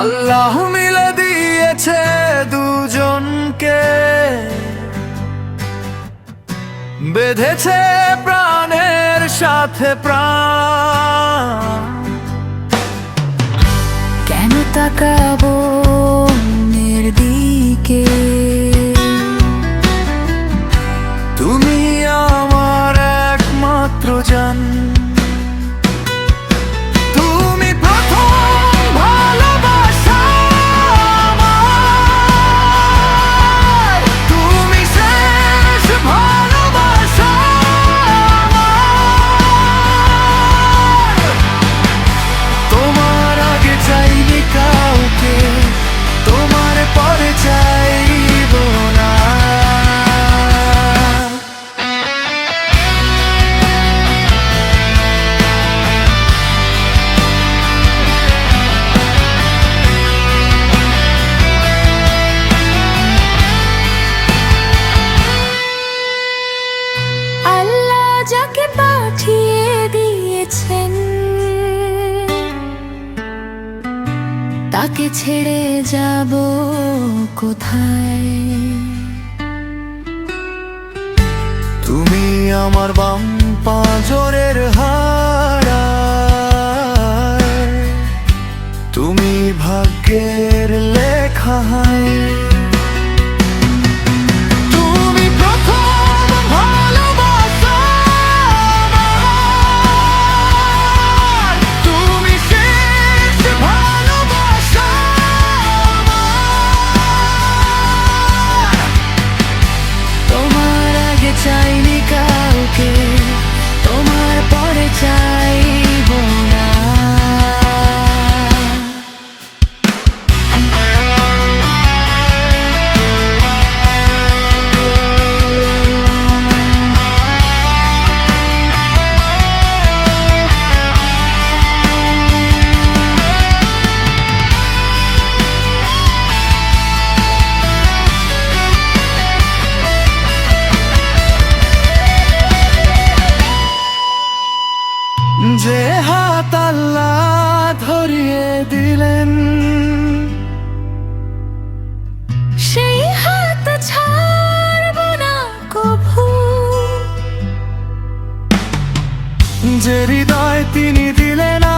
আল্লাহ মিলে দিয়েছে দুজনকে। বেঁধেছে প্রাণের সাথে প্রাণ। কেন তাকাবো দিকে? তুমি আমার একমাত্র জান তাকে ছেড়ে যাব কোথায়? তুমি আমার বাম পাঁজরের হারা তুমি ভাগ্যের লেখায় 在你 যে হাত আল্লাহ ধরিয়ে দিলেন সেই হাত ছাড়ব না কভু। যে হৃদয় তিনি দিলেন